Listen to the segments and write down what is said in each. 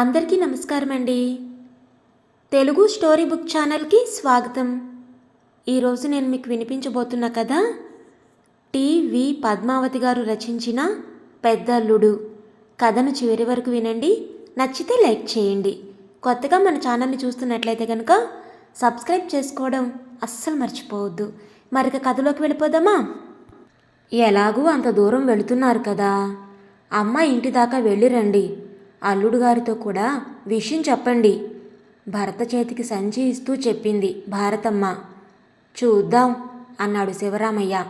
అందరికీ నమస్కారం అండి తెలుగు స్టోరీ బుక్ ఛానల్కి స్వాగతం. ఈరోజు నేను మీకు వినిపించబోతున్న కథ టివి పద్మావతి గారు రచించిన పెద్దల్లుడు కథను చివరి వరకు వినండి నచ్చితే లైక్ చేయండి. కొత్తగా మన ఛానల్ని చూస్తున్నట్లయితే కనుక సబ్స్క్రైబ్ చేసుకోవడం అస్సలు మర్చిపోవద్దు. మరిక కథలోకి వెళ్ళిపోదామా? ఎలాగూ అంత దూరం వెళుతున్నారు కదా. అమ్మ ఇంటి దాకా వెళ్ళిరండి. అల్లుడు గారితో కూడా విషయం చెప్పండి. భరత చేతికి సంచి ఇస్తూ చెప్పింది భారతమ్మ చూద్దాం అన్నాడు శివరామయ్య.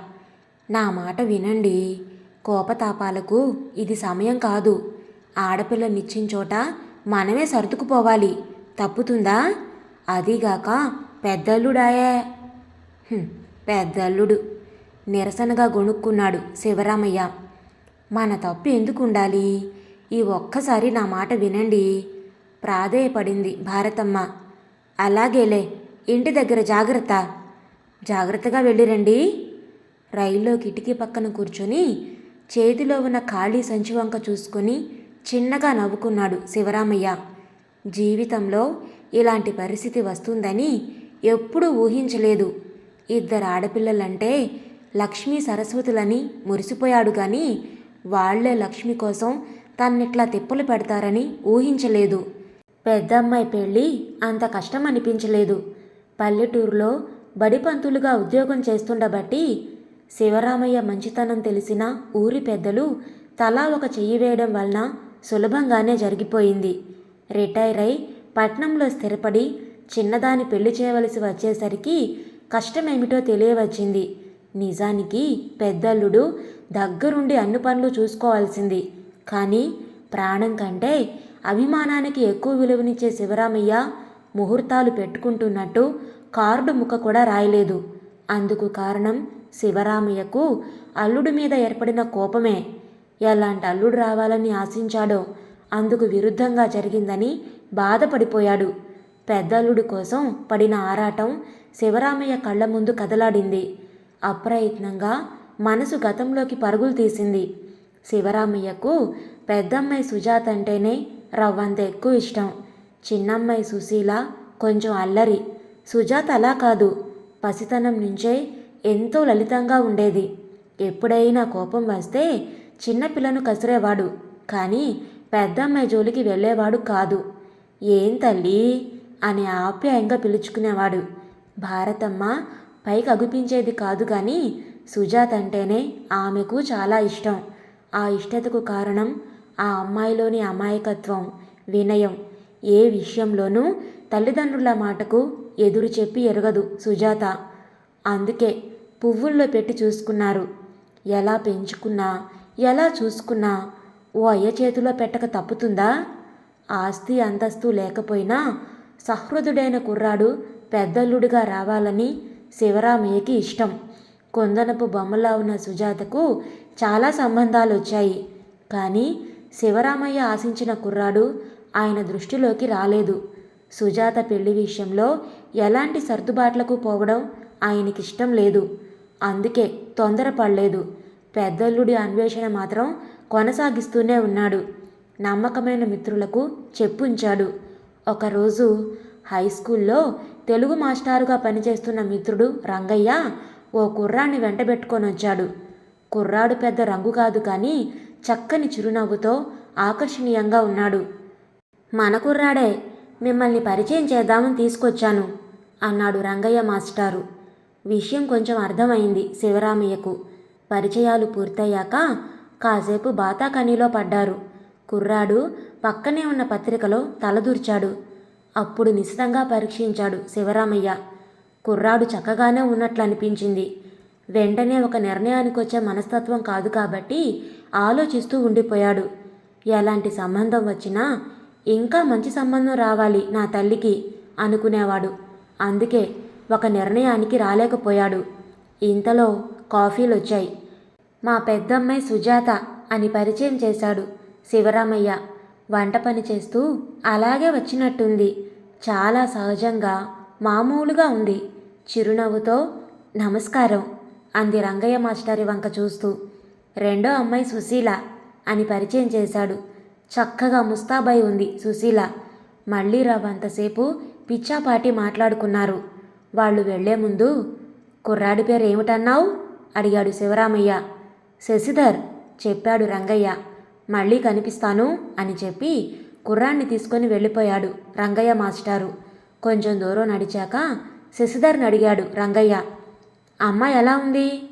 నా మాట వినండి. కోపతాపాలకు ఇది సమయం కాదు. ఆడపిల్లనిచ్చిన చోట మనమే సర్దుకుపోవాలి. తప్పుతుందా? అదీగాక పెద్దల్లుడాయే. పెద్దల్లుడు నిరసనగా గొణుక్కున్నాడు శివరామయ్య. మన తప్పు ఎందుకు ఉండాలి? ఈ ఒక్కసారి నా మాట వినండి. ప్రాధేయపడింది భారతమ్మ. అలాగేలే ఇంటి దగ్గర జాగ్రత్త. జాగ్రత్తగా వెళ్ళిరండి రైల్లో కిటికీ పక్కన కూర్చొని చేతిలో ఉన్న ఖాళీ సంచి వంక చూసుకొని చిన్నగా నవ్వుకున్నాడు శివరామయ్య. జీవితంలో ఇలాంటి పరిస్థితి వస్తుందని ఎప్పుడూ ఊహించలేదు. ఇద్దరు ఆడపిల్లలంటే లక్ష్మీ సరస్వతులని మురిసిపోయాడు కానీ వాళ్ళే లక్ష్మి కోసం తన్నిట్లా తిప్పలు పెడతారని ఊహించలేదు. పెద్దమ్మాయి పెళ్ళి అంత కష్టం అనిపించలేదు పల్లెటూరులో బడిపంతులుగా ఉద్యోగం చేస్తుండబట్టి శివరామయ్య మంచితనం తెలిసిన ఊరి పెద్దలు తలా ఒక చెయ్యి వేయడం వలన సులభంగానే జరిగిపోయింది. రిటైర్ అయి పట్నంలో స్థిరపడి చిన్నదాని పెళ్ళి చేయవలసి వచ్చేసరికి కష్టమేమిటో తెలియవచ్చింది. నిజానికి పెద్దల్లుడు దగ్గరుండి అన్ని పనులు చూసుకోవాల్సింది. కానీ ప్రాణం కంటే అభిమానానికి ఎక్కువ విలువనిచ్చే శివరామయ్య ముహూర్తాలు పెట్టుకుంటున్నట్టు కార్డు ముక్క కూడా రాయలేదు. అందుకు కారణం శివరామయ్యకు అల్లుడి మీద ఏర్పడిన కోపమే. ఎలాంటి అల్లుడు రావాలని ఆశించాడో అందుకు విరుద్ధంగా జరిగిందని బాధపడిపోయాడు. పెద్దల్లుడి కోసం పడిన ఆరాటం శివరామయ్య కళ్ళ ముందు కదలాడింది. అప్రయత్నంగా మనసు గతంలోకి పరుగులు తీసింది. శివరామయ్యకు పెద్దమ్మాయి సుజాత అంటేనే రవ్వంత ఎక్కువ ఇష్టం. చిన్నమ్మాయి సుశీల కొంచెం అల్లరి. సుజాత అలా కాదు. పసితనం నుంచే ఎంతో లలితంగా ఉండేది. ఎప్పుడైనా కోపం వస్తే చిన్నపిల్లను కసిరేవాడు. కానీ పెద్దమ్మాయి జోలికి వెళ్ళేవాడు కాదు. ఏం తల్లి అని ఆప్యాయంగా పిలుచుకునేవాడు. భారతమ్మ పైకి అగుపించేది కాదు కానీ సుజాత అంటేనే ఆమెకు చాలా ఇష్టం. ఆ ఇష్టతకు కారణం ఆ అమ్మాయిలోని అమాయకత్వం వినయం. ఏ విషయంలోనూ తల్లిదండ్రుల మాటకు ఎదురు చెప్పి ఎరగదు సుజాత. అందుకే పువ్వుల్లో పెట్టి చూసుకున్నారు. ఎలా పెంచుకున్నా ఎలా చూసుకున్నా ఓ అయ్య చేతిలో పెట్టక తప్పుతుందా? ఆస్తి అంతస్తు లేకపోయినా సహృదుడైన కుర్రాడు పెద్దల్లుడిగా రావాలని శివరామయ్యకి ఇష్టం. కొందనపు బొమ్మలా ఉన్న సుజాతకు చాలా సంబంధాలు వచ్చాయి కానీ శివరామయ్య ఆశించిన కుర్రాడు ఆయన దృష్టిలోకి రాలేదు. సుజాత పెళ్ళి విషయంలో ఎలాంటి సర్దుబాట్లకు పోవడం ఆయనకిష్టం లేదు. అందుకే తొందరపడలేదు. పెద్దల్లుడి అన్వేషణ మాత్రం కొనసాగిస్తూనే ఉన్నాడు. నమ్మకమైన మిత్రులకు చెప్పుంచాడు. ఒకరోజు హై స్కూల్లో తెలుగు మాస్టారుగా పనిచేస్తున్న మిత్రుడు రంగయ్య ఓ కుర్రాన్ని వెంటబెట్టుకొని వచ్చాడు కుర్రాడు పెద్ద రంగు కాదు కానీ చక్కని చిరునవ్వుతో ఆకర్షణీయంగా ఉన్నాడు. మన కుర్రాడే మిమ్మల్ని పరిచయం చేద్దామని తీసుకొచ్చాను అన్నాడు రంగయ్య మాస్టారు. విషయం కొంచెం అర్థమైంది శివరామయ్యకు. పరిచయాలు పూర్తయ్యాక కాసేపు బాతాకనీలో పడ్డారు. కుర్రాడు పక్కనే ఉన్న పత్రికలో తలదూర్చాడు. అప్పుడు నిశితంగా పరీక్షించాడు శివరామయ్య. కుర్రాడు చక్కగానే ఉన్నట్లు అనిపించింది వెంటనే ఒక నిర్ణయానికి వచ్చే మనస్తత్వం కాదు కాబట్టి ఆలోచిస్తూ ఉండిపోయాడు. ఎలాంటి సంబంధం వచ్చినా ఇంకా మంచి సంబంధం రావాలి నా తల్లికి అనుకునేవాడు. అందుకే ఒక నిర్ణయానికి రాలేకపోయాడు. ఇంతలో కాఫీలు వచ్చాయి మా పెద్దమ్మాయి సుజాత అని పరిచయం చేశాడు శివరామయ్య. వంట పని చేస్తూ అలాగే వచ్చినట్టుంది. చాలా సహజంగా మామూలుగా ఉంది. చిరునవ్వుతో నమస్కారం. అంది రంగయ్య మాస్టారి వంక చూస్తూ. రెండో అమ్మాయి సుశీల అని పరిచయం చేశాడు. చక్కగా ముస్తాబై ఉంది సుశీల. మళ్ళీ రావంతసేపు పిచ్చాపాటి మాట్లాడుకున్నారు. వాళ్ళు వెళ్ళే ముందు కుర్రాడి పేరు ఏమిటన్నావు? అడిగాడు శివరామయ్య. శశిధర్ చెప్పాడు రంగయ్య. మళ్ళీ కనిపిస్తాను అని చెప్పి కుర్రాన్ని తీసుకొని వెళ్ళిపోయాడు రంగయ్య మాస్టారు. కొంచెం దూరం నడిచాక శశిధర్ని అడిగాడు రంగయ్య. అమ్మాయి ఎలా ఉంది?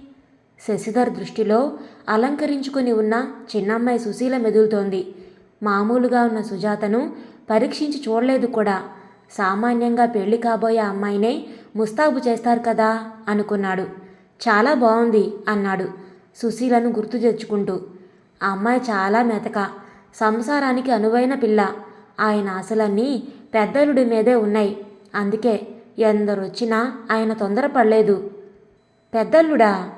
శశిధర్ దృష్టిలో అలంకరించుకుని ఉన్న చిన్నమ్మాయి సుశీల మెదులుతోంది. మామూలుగా ఉన్న సుజాతను పరీక్షించి చూడలేదు కూడా. సామాన్యంగా పెళ్ళి కాబోయే అమ్మాయినే ముస్తాబు చేస్తారు కదా అనుకున్నాడు. చాలా బాగుంది అన్నాడు సుశీలను గుర్తు తెచ్చుకుంటూ. ఆ అమ్మాయి చాలా మెతక సంసారానికి అనువైన పిల్ల. ఆయన ఆశలన్నీ పెద్దలుడి మీదే ఉన్నాయి. అందుకే ఎందరొచ్చినా ఆయన తొందరపడలేదు. పెద్దల్లుడా?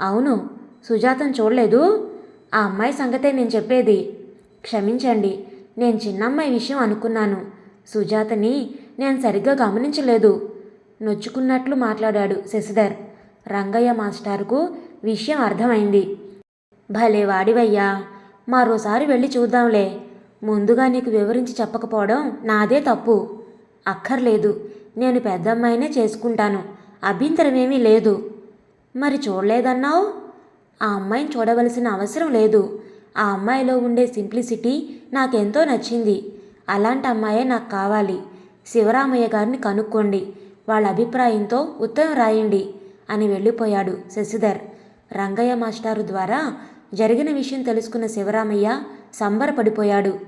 అవును సుజాతను చూడలేదు. ఆ అమ్మాయి సంగతే నేను చెప్పేది. క్షమించండి నేను చిన్నమ్మాయి విషయం అనుకున్నాను. సుజాతని నేను సరిగ్గా గమనించలేదు. నొచ్చుకున్నట్లు మాట్లాడాడు శశిధర్. రంగయ్య మాస్టారుకు విషయం అర్థమైంది. భలే వాడివయ్యా మరోసారి వెళ్ళి చూద్దాంలే. ముందుగా నీకు వివరించి చెప్పకపోవడం నాదే తప్పు. అక్కర్లేదు నేను పెద్దమ్మాయినే చేసుకుంటాను. అభ్యంతరమేమీ లేదు. మరి చూడలేదన్నావు? ఆ అమ్మాయిని చూడవలసిన అవసరం లేదు. ఆ అమ్మాయిలో ఉండే సింప్లిసిటీ నాకెంతో నచ్చింది. అలాంటి అమ్మాయే నాకు కావాలి. శివరామయ్య గారిని కనుక్కోండి. వాళ్ళ అభిప్రాయంతో ఉత్తరం రాయండి అని వెళ్ళిపోయాడు శశిధర్. రంగయ్య మాస్టారు ద్వారా జరిగిన విషయం తెలుసుకున్న శివరామయ్య సంబరపడిపోయాడు.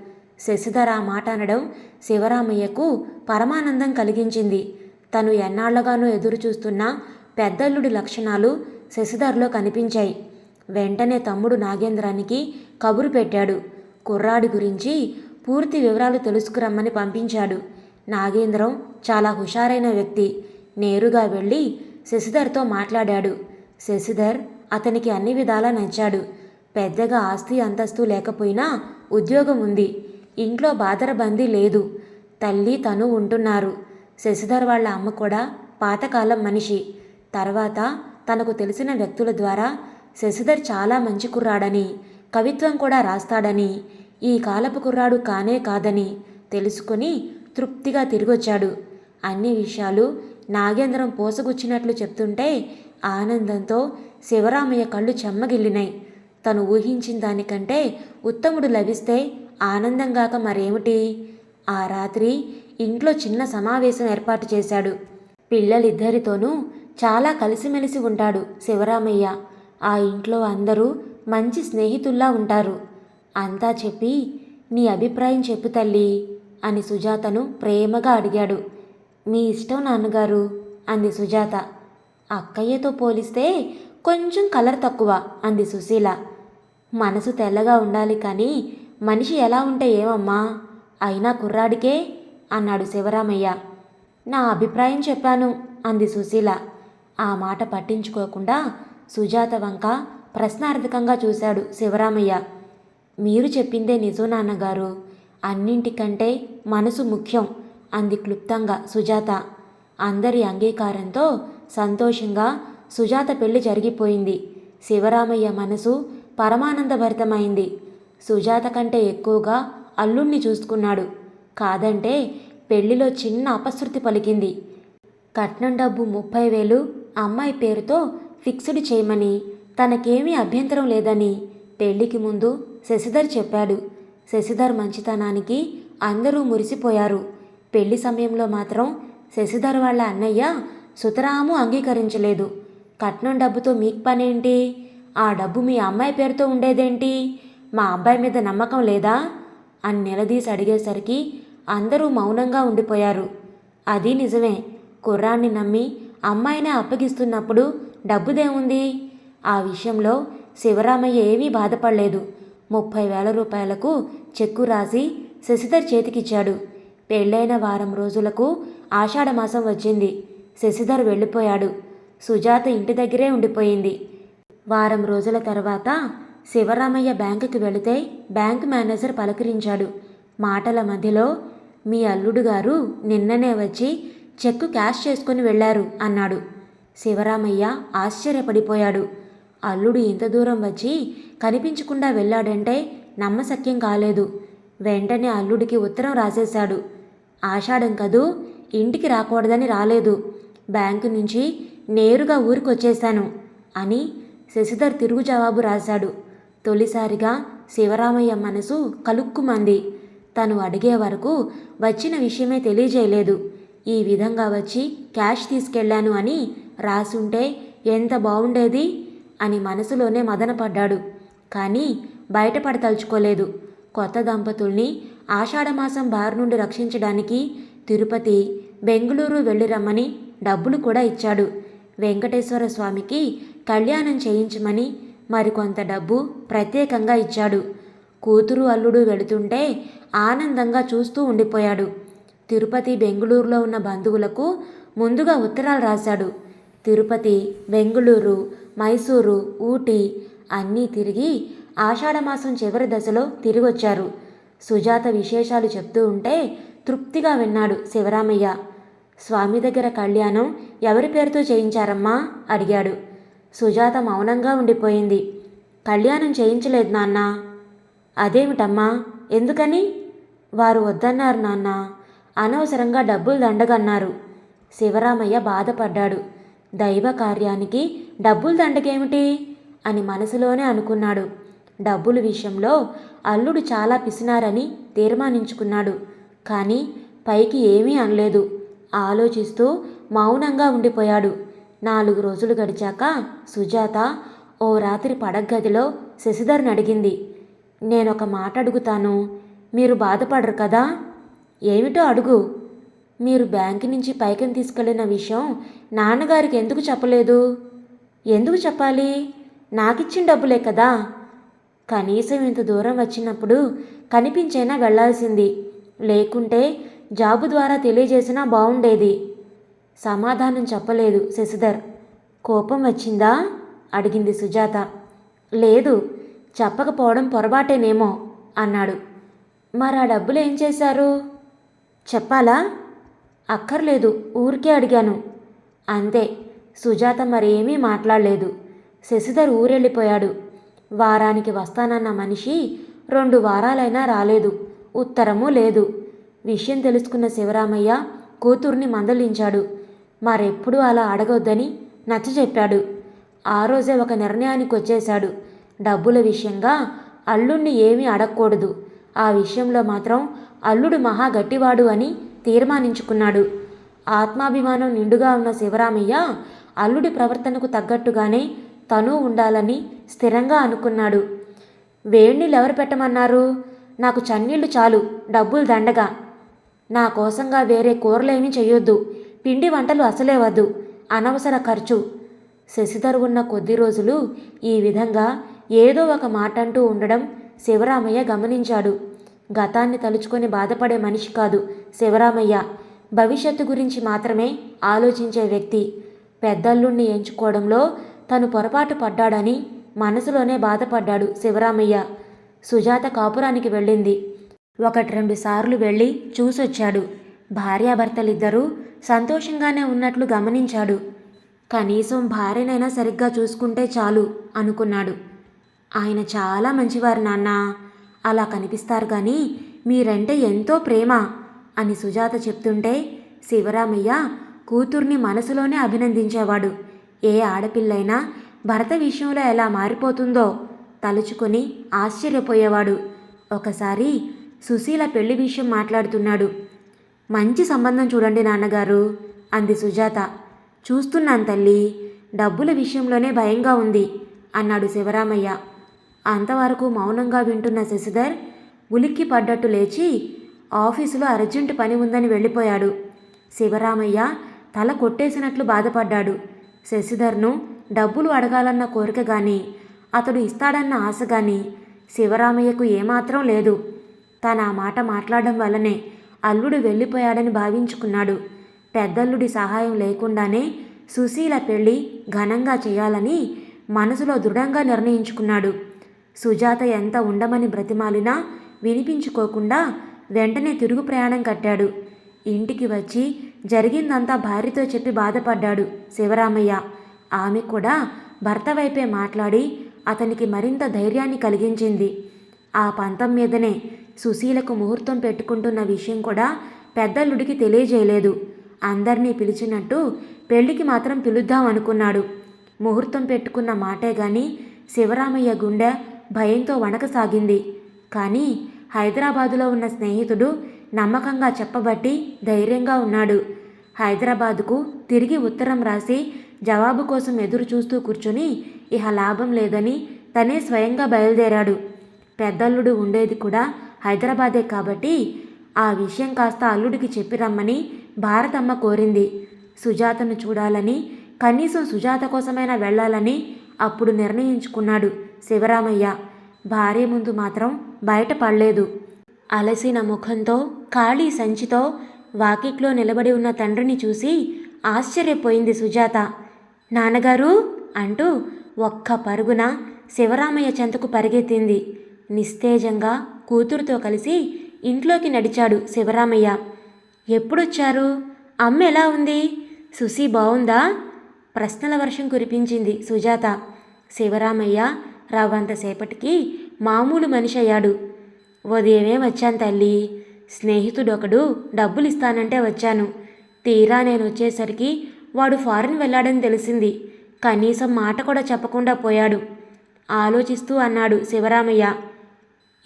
శశిధర్ ఆ మాట అనడం శివరామయ్యకు పరమానందం కలిగించింది. తను ఎన్నాళ్ళగానో ఎదురు చూస్తున్న పెద్దల్లుడి లక్షణాలు శశిధర్లో కనిపించాయి. వెంటనే తమ్ముడు నాగేంద్రానికి కబురు పెట్టాడు. కుర్రాడి గురించి పూర్తి వివరాలు తెలుసుకురమ్మని పంపించాడు. నాగేంద్రం చాలా హుషారైన వ్యక్తి. నేరుగా వెళ్ళి శశిధర్తో మాట్లాడాడు. శశిధర్ అతనికి అన్ని విధాలా నచ్చాడు. పెద్దగా ఆస్తి అంతస్తు లేకపోయినా ఉద్యోగం ఉంది. ఇంట్లో బాదరబందీ లేదు. తల్లి తను ఉంటున్నారు. శశిధర్ వాళ్ళ అమ్మ కూడా పాతకాలం మనిషి. తర్వాత తనకు తెలిసిన వ్యక్తుల ద్వారా శశిధర్ చాలా మంచి కుర్రాడని కవిత్వం కూడా రాస్తాడని ఈ కాలపు కుర్రాడు కానే కాదని తెలుసుకుని తృప్తిగా తిరిగొచ్చాడు. అన్ని విషయాలు నాగేంద్రం పోసగుచ్చినట్లు చెప్తుంటే ఆనందంతో శివరామయ్య కళ్ళు చెమ్మగిల్లినాయి తను ఊహించిన దానికంటే ఉత్తముడు లభిస్తే ఆనందంగాక మరేమిటి? ఆ రాత్రి ఇంట్లో చిన్న సమావేశం ఏర్పాటు చేశాడు. పిల్లలిద్దరితోనూ చాలా కలిసిమెలిసి ఉంటాడు శివరామయ్య. ఆ ఇంట్లో అందరూ మంచి స్నేహితుల్లా ఉంటారు. అంతా చెప్పి నీ అభిప్రాయం చెప్పు తల్లి అని సుజాతను ప్రేమగా అడిగాడు. మీ ఇష్టం నాన్నగారు అంది సుజాత. అక్కయ్యతో పోలిస్తే కొంచెం కలర్ తక్కువ అంది సుశీల. మనసు తెల్లగా ఉండాలి కానీ మనిషి ఎలా ఉంటే ఏమమ్మా? అయినా కుర్రాడికే అన్నాడు శివరామయ్య. నా అభిప్రాయం చెప్పాను అంది సుశీల. ఆ మాట పట్టించుకోకుండా సుజాత వంక ప్రశ్నార్థకంగా చూశాడు శివరామయ్య. మీరు చెప్పిందే నిజం నాన్నగారు. అన్నింటికంటే మనసు ముఖ్యం అంది క్లుప్తంగా సుజాత. అందరి అంగీకారంతో సంతోషంగా సుజాత పెళ్ళి జరిగిపోయింది. శివరామయ్య మనసు పరమానందభరితమైంది. సుజాత కంటే ఎక్కువగా అల్లుణ్ణి చూసుకున్నాడు. కాదంటే పెళ్ళిలో చిన్న అపశృతి పలికింది. కట్నం డబ్బు ముప్పై వేలు అమ్మాయి పేరుతో ఫిక్స్డ్ చేయమని తనకేమీ అభ్యంతరం లేదని పెళ్ళికి ముందు శశిధర్ చెప్పాడు. శశిధర్ మంచితనానికి అందరూ మురిసిపోయారు. పెళ్ళి సమయంలో మాత్రం శశిధర్ వాళ్ళ అన్నయ్య సుతరాము అంగీకరించలేదు. కట్నం డబ్బుతో మీకు పనేంటి? ఆ డబ్బు మీ అమ్మాయి పేరుతో ఉండేదేంటి? మా అబ్బాయి మీద నమ్మకం లేదా? అని నిలదీసి అడిగేసరికి అందరూ మౌనంగా ఉండిపోయారు. అది నిజమే. కుర్రాన్ని నమ్మి అమ్మాయినే అప్పగిస్తున్నప్పుడు డబ్బుదేముంది? ఆ విషయంలో శివరామయ్య ఏమీ బాధపడలేదు. ముప్పై వేల రూపాయలకు చెక్కు రాసి శశిధర్ చేతికిచ్చాడు. పెళ్ళైన వారం రోజులకు ఆషాఢమాసం వచ్చింది. శశిధర్ వెళ్ళిపోయాడు. సుజాత ఇంటి దగ్గరే ఉండిపోయింది. వారం రోజుల తర్వాత శివరామయ్య బ్యాంకుకి వెళితే బ్యాంక్ మేనేజర్ పలకరించాడు. మాటల మధ్యలో మీ అల్లుడు గారు నిన్ననే వచ్చి చెక్కు క్యాష్ చేసుకుని వెళ్ళారు అన్నాడు. శివరామయ్య ఆశ్చర్యపడిపోయాడు. అల్లుడు ఇంత దూరం వచ్చి కనిపించకుండా వెళ్ళాడంటే నమ్మశక్యం కాలేదు. వెంటనే అల్లుడికి ఉత్తరం రాసేశాడు. ఆషాఢం కదూ ఇంటికి రాకూడదని రాలేదు. బ్యాంకు నుంచి నేరుగా ఊరికొచ్చేశాను అని శశిధర్ తిరుగు జవాబు రాశాడు. తొలిసారిగా శివరామయ్య మనసు కలుక్కుమంది. తను అడిగే వరకు వచ్చిన విషయమే తెలియజేయలేదు. ఈ విధంగా వచ్చి క్యాష్ తీసుకెళ్ళాను అని రాసుంటే ఎంత బాగుండేది అని మనసులోనే మదనపడ్డాడు. కానీ బయటపడతలుచుకోలేదు. కొత్త దంపతుల్ని ఆషాఢమాసం బారి నుండి రక్షించడానికి తిరుపతి బెంగళూరు వెళ్ళి రమ్మని డబ్బులు కూడా ఇచ్చాడు. వెంకటేశ్వర స్వామికి కళ్యాణం చేయించమని మరికొంత డబ్బు ప్రత్యేకంగా ఇచ్చాడు. కూతురు అల్లుడు వెళుతుంటే ఆనందంగా చూస్తూ ఉండిపోయాడు. తిరుపతి బెంగళూరులో ఉన్న బంధువులకు ముందుగా ఉత్తరాలు రాశాడు. తిరుపతి బెంగళూరు మైసూరు ఊటీ అన్నీ తిరిగి ఆషాఢమాసం చివరి దశలో తిరిగొచ్చారు. సుజాత విశేషాలు చెప్తూ ఉంటే తృప్తిగా విన్నాడు శివరామయ్య. స్వామి దగ్గర కళ్యాణం ఎవరి పేరుతో చేయించారమ్మా? అడిగాడు. సుజాత మౌనంగా ఉండిపోయింది. కళ్యాణం చేయించలేదు నాన్న. అదేమిటమ్మా? ఎందుకని? వారు వద్దన్నారు నాన్న. అనవసరంగా డబ్బులు దండగన్నారు. శివరామయ్య బాధపడ్డాడు. దైవ కార్యానికి డబ్బులు దండకేమిటి? అని మనసులోనే అనుకున్నాడు. డబ్బుల విషయంలో అల్లుడు చాలా పిసినారని తీర్మానించుకున్నాడు. కానీ పైకి ఏమీ అనలేదు. ఆలోచిస్తూ మౌనంగా ఉండిపోయాడు. నాలుగు రోజులు గడిచాక సుజాత ఓ రాత్రి పడగదిలో శశిధర్ని అడిగింది. నేనొక మాట అడుగుతాను మీరు బాధపడరు కదా? ఏమిటో అడుగు. మీరు బ్యాంకు నుంచి పైకం తీసుకెళ్ళిన విషయం నాన్నగారికి ఎందుకు చెప్పలేదు? ఎందుకు చెప్పాలి? నాకిచ్చిన డబ్బులే కదా. కనీసం ఇంత దూరం వచ్చినప్పుడు కనిపించైనా వెళ్ళాల్సింది లేకుంటే జాబు ద్వారా తెలియజేసినా బాగుండేది సమాధానం చెప్పలేదు శశిధర్. కోపం వచ్చిందా? అడిగింది సుజాత. లేదు చెప్పకపోవడం పొరపాటేనేమో అన్నాడు. మరి ఆ డబ్బులు ఏం చేశారు? చెప్పాలా? అక్కర్లేదు ఊరికే అడిగాను. అంతే సుజాత మరేమీ మాట్లాడలేదు. శశిధర్ ఊరెళ్ళిపోయాడు. వారానికి వస్తానన్న మనిషి రెండు వారాలైనా రాలేదు. ఉత్తరము లేదు. విషయం తెలుసుకున్న శివరామయ్య కూతుర్ని మందలించాడు. మరెప్పుడు అలా అడగొద్దని నచ్చజెప్పాడు ఆ రోజే ఒక నిర్ణయానికి వచ్చేశాడు డబ్బుల విషయంగా అల్లుణ్ణి ఏమీ అడగకూడదు. ఆ విషయంలో మాత్రం అల్లుడు మహా గట్టివాడు అని తీర్మానించుకున్నాడు. ఆత్మాభిమానం నిండుగా ఉన్న శివరామయ్య అల్లుడి ప్రవర్తనకు తగ్గట్టుగానే తను ఉండాలని స్థిరంగా అనుకున్నాడు. వేణీళ్ళు ఎవరు పెట్టమన్నారు? నాకు చన్నీళ్ళు చాలు డబ్బులు దండగా. నా కోసంగా వేరే కూరలేమీ చేయొద్దు పిండి వంటలు అసలే వద్దు అనవసర ఖర్చు శశిధర్ ఉన్న కొద్ది రోజులు ఈ విధంగా ఏదో ఒక మాట అంటూ ఉండడం శివరామయ్య గమనించాడు. గతాన్ని తలుచుకొని బాధపడే మనిషి కాదు శివరామయ్య. భవిష్యత్తు గురించి మాత్రమే ఆలోచించే వ్యక్తి. పెద్దల్లుణ్ణి ఎంచుకోవడంలో తను పొరపాటు పడ్డాడని మనసులోనే బాధపడ్డాడు శివరామయ్య. సుజాత కాపురానికి వెళ్ళింది. ఒకటి రెండు సార్లు వెళ్ళి చూసొచ్చాడు. భార్యాభర్తలిద్దరూ సంతోషంగానే ఉన్నట్లు గమనించాడు. కనీసం భార్యనైనా సరిగ్గా చూసుకుంటే చాలు అనుకున్నాడు. ఆయన చాలా మంచివారు నాన్న. అలా కనిపిస్తారు కానీ మీరంటే ఎంతో ప్రేమ అని సుజాత చెప్తుంటే శివరామయ్య కూతుర్ని మనసులోనే అభినందించేవాడు. ఏ ఆడపిల్లైనా భర్త విషయంలో ఎలా మారిపోతుందో తలుచుకొని ఆశ్చర్యపోయేవాడు. ఒకసారి సుశీల పెళ్ళి విషయం మాట్లాడుతున్నాడు. మంచి సంబంధం చూడండి నాన్నగారు అంది సుజాత. చూస్తున్నాను తల్లి డబ్బుల విషయంలోనే భయంగా ఉంది అన్నాడు శివరామయ్య. అంతవరకు మౌనంగా వింటున్న శశిధర్ ఉలిక్కి పడ్డట్టు లేచి ఆఫీసులో అర్జెంటు పని ఉందని వెళ్ళిపోయాడు. శివరామయ్య తల కొట్టేసినట్లు బాధపడ్డాడు. శశిధర్ను డబ్బులు అడగాలన్న కోరిక గాని అతడు ఇస్తాడన్న ఆశ గాని శివరామయ్యకు ఏమాత్రం లేదు. తన ఆ మాట మాట్లాడడం వల్లనే అల్లుడు వెళ్ళిపోయాడని భావించుకున్నాడు. పెద్దల్లుడి సహాయం లేకుండానే సుశీల పెళ్ళి ఘనంగా చేయాలని మనసులో దృఢంగా నిర్ణయించుకున్నాడు. సుజాత ఎంత ఉండమని బ్రతిమాలినా వినిపించుకోకుండా వెంటనే తిరుగు ప్రయాణం కట్టాడు. ఇంటికి వచ్చి జరిగిందంతా భార్యతో చెప్పి బాధపడ్డాడు శివరామయ్య. ఆమె కూడా భర్త వైపే మాట్లాడి అతనికి మరింత ధైర్యాన్ని కలిగించింది. ఆ పంతం మీదనే సుశీలకు ముహూర్తం పెట్టుకుంటున్న విషయం కూడా పెద్దల్లుడికి తెలియజేయలేదు. అందరినీ పిలిచినట్టు పెళ్ళికి మాత్రం పిలుద్దాం అనుకున్నాడు. ముహూర్తం పెట్టుకున్న మాటే గాని శివరామయ్య గుండె భయంతో వణకసాగింది కానీ హైదరాబాదులో ఉన్న స్నేహితుడు నమ్మకంగా చెప్పబట్టి ధైర్యంగా ఉన్నాడు. హైదరాబాదుకు తిరిగి ఉత్తరం రాసి జవాబు కోసం ఎదురు చూస్తూ కూర్చొని ఇహ లాభం లేదని తనే స్వయంగా బయలుదేరాడు. పెద్దల్లుడు ఉండేది కూడా హైదరాబాదే కాబట్టి ఆ విషయం కాస్త అల్లుడికి చెప్పి రమ్మని భారతమ్మ కోరింది. సుజాతను చూడాలని కనీసం సుజాత కోసమైనా వెళ్ళాలని అప్పుడు నిర్ణయించుకున్నాడు. శివరామయ్య భార్య ముందు మాత్రం బయటపడలేదు అలసిన ముఖంతో ఖాళీ సంచితో వాకిట్లో నిలబడి ఉన్న తండ్రిని చూసి ఆశ్చర్యపోయింది సుజాత. నాన్నగారు! అంటూ ఒక్క పరుగున శివరామయ్య చెంతకు పరిగెత్తింది. నిస్తేజంగా కూతురుతో కలిసి ఇంట్లోకి నడిచాడు శివరామయ్య. ఎప్పుడొచ్చారు? అమ్మ ఎలా ఉంది? సుసి బావుందా? ప్రశ్నల వర్షం కురిపించింది సుజాత. శివరామయ్య రవ్వంతసేపటికి మామూలు మనిషి అయ్యాడు. ఉదయమే వచ్చాను తల్లి. స్నేహితుడొకడు డబ్బులు ఇస్తానంటే వచ్చాను. తీరా నేను వచ్చేసరికి వాడు ఫారెన్ వెళ్ళాడని తెలిసింది. కనీసం మాట కూడా చెప్పకుండా పోయాడు. ఆలోచిస్తూ అన్నాడు శివరామయ్య.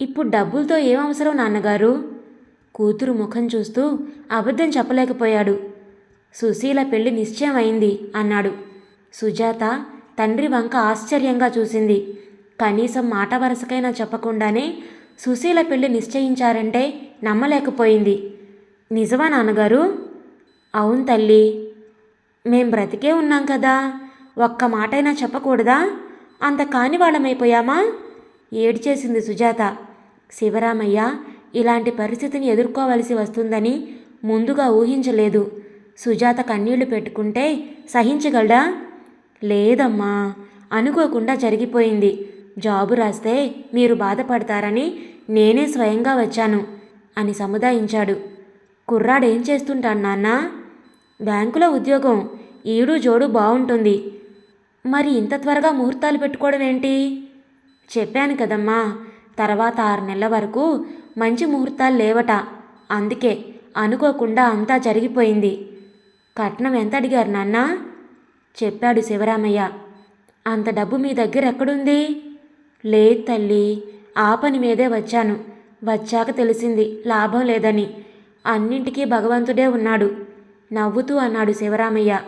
ఇప్పుడు డబ్బులతో ఏం అవసరం నాన్నగారు కూతురు ముఖం చూస్తూ అబద్ధం చెప్పలేకపోయాడు. సుశీల పెళ్ళి నిశ్చయం అయింది అన్నాడు. సుజాత తండ్రి వంక ఆశ్చర్యంగా చూసింది. కనీసం మాట వరుసకైనా చెప్పకుండానే సుశీల పెళ్ళి నిశ్చయించారంటే నమ్మలేకపోయింది. నిజమా నాన్నగారు? అవును తల్లి. మేం బ్రతికే ఉన్నాం కదా. ఒక్క మాటైనా చెప్పకూడదా? అంత కాని వాళ్ళమైపోయామా ఏడ్చేసింది సుజాత. శివరామయ్య ఇలాంటి పరిస్థితిని ఎదుర్కోవలసి వస్తుందని ముందుగా ఊహించలేదు. సుజాత కన్నీళ్ళు పెట్టుకుంటే సహించగలడా? లేదమ్మా అనుకోకుండా జరిగిపోయింది. జాబు రాస్తే మీరు బాధపడతారని నేనే స్వయంగా వచ్చాను అని సముదాయించాడు. కుర్రాడేం చేస్తుంటాడు నాన్న? బ్యాంకులో ఉద్యోగం ఈడు జోడు బాగుంటుంది మరి ఇంత త్వరగా ముహూర్తాలు పెట్టుకోవడం ఏంటి? చెప్పాను కదమ్మా తర్వాత ఆరు నెలల వరకు మంచి ముహూర్తాలు లేవట. అందుకే అనుకోకుండా అంతా జరిగిపోయింది. కట్నం ఎంత అడిగారు నాన్న? చెప్పాడు శివరామయ్య. అంత డబ్బు మీ దగ్గర ఎక్కడుంది? లేదు తల్లి ఆ పని మీదే వచ్చాను. వచ్చాక తెలిసింది లాభం లేదని. అన్నింటికీ భగవంతుడే ఉన్నాడు. నవ్వుతూ అన్నాడు శివరామయ్య.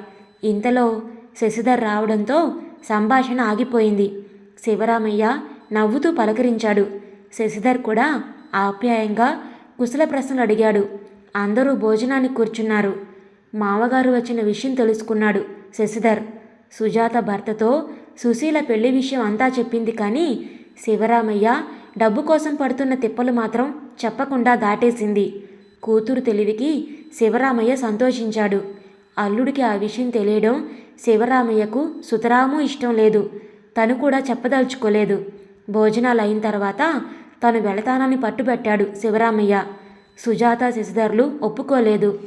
ఇంతలో శశిధర్ రావడంతో సంభాషణ ఆగిపోయింది. శివరామయ్య నవ్వుతూ పలకరించాడు. శశిధర్ కూడా ఆప్యాయంగా కుశల ప్రశ్నలు అడిగాడు. అందరూ భోజనానికి కూర్చున్నారు. మామగారు వచ్చిన విషయం తెలుసుకున్నాడు శశిధర్. సుజాత భర్తతో సుశీల పెళ్ళి విషయం అంతా చెప్పింది కానీ శివరామయ్య డబ్బు కోసం పడుతున్న తిప్పలు మాత్రం చెప్పకుండా దాటేసింది. కూతురు తెలివికి శివరామయ్య సంతోషించాడు. అల్లుడికి ఆ విషయం తెలియడం శివరామయ్యకు సుతరాము ఇష్టం లేదు. తను కూడా చెప్పదలుచుకోలేదు. భోజనాలు అయిన తర్వాత తను వెళతానని పట్టుబట్టాడు శివరామయ్య. సుజాత శశిధర్లు ఒప్పుకోలేదు.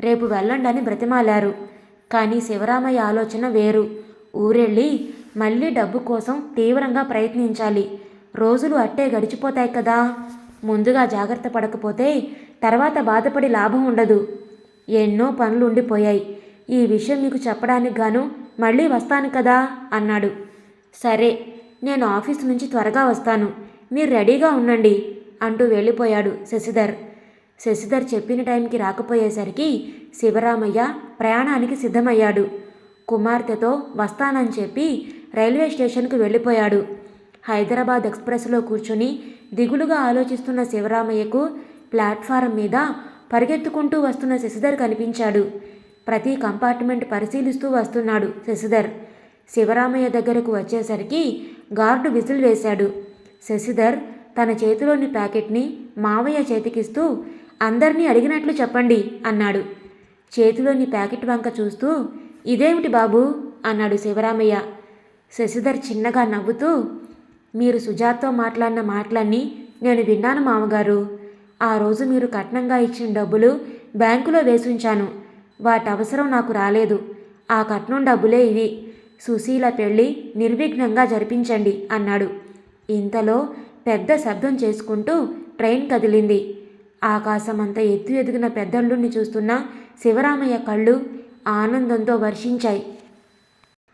రేపు వెళ్ళండని బ్రతిమాలారు. కానీ శివరామయ్య ఆలోచన వేరు. ఊరెళ్ళి మళ్ళీ డబ్బు కోసం తీవ్రంగా ప్రయత్నించాలి. రోజులు అట్టే గడిచిపోతాయి కదా. ముందుగా జాగ్రత్త పడకపోతే తర్వాత బాధపడి లాభం ఉండదు. ఎన్నో పనులు ఉండిపోయాయి. ఈ విషయం మీకు చెప్పడానికి గాను మళ్ళీ వస్తాను కదా అన్నాడు. సరే నేను ఆఫీస్ నుంచి త్వరగా వస్తాను. మీరు రెడీగా ఉండండి అంటూ వెళ్ళిపోయాడు శశిధర్. శశిధర్ చెప్పిన టైంకి రాకపోయేసరికి శివరామయ్య ప్రయాణానికి సిద్ధమయ్యాడు. కుమార్తెతో వస్తానని చెప్పి రైల్వే స్టేషన్కు వెళ్ళిపోయాడు. హైదరాబాద్ ఎక్స్ప్రెస్లో కూర్చుని దిగులుగా ఆలోచిస్తున్న శివరామయ్యకు ప్లాట్ఫారం మీద పరిగెత్తుకుంటూ వస్తున్న శశిధర్ కనిపించాడు. ప్రతి కంపార్ట్మెంట్ పరిశీలిస్తూ వస్తున్నాడు శశిధర్. శివరామయ్య దగ్గరకు వచ్చేసరికి గార్డు విజిల్ వేశాడు. శశిధర్ తన చేతిలోని ప్యాకెట్ని మావయ్య చేతికిస్తూ అందరినీ అడిగినట్లు చెప్పండి అన్నాడు. చేతిలోని ప్యాకెట్ వంక చూస్తూ ఇదేమిటి బాబు? అన్నాడు శివరామయ్య. శశిధర్ చిన్నగా నవ్వుతూ మీరు సుజాత్తో మాట్లాడిన మాటలన్నీ నేను విన్నాను మామగారు. ఆ రోజు మీరు కట్నంగా ఇచ్చిన డబ్బులు బ్యాంకులో వేసుంచాను. వాటి అవసరం నాకు రాలేదు. ఆ కట్నం డబ్బులే ఇవి. సుశీల పెళ్ళి నిర్విఘ్నంగా జరిపించండి అన్నాడు. ఇంతలో పెద్ద శబ్దం చేసుకుంటూ ట్రైన్ కదిలింది. ఆకాశమంత ఎత్తు ఎదిగిన పెద్దళ్ళుని చూస్తున్న శివరామయ్య కళ్ళు ఆనందంతో వర్షించాయి.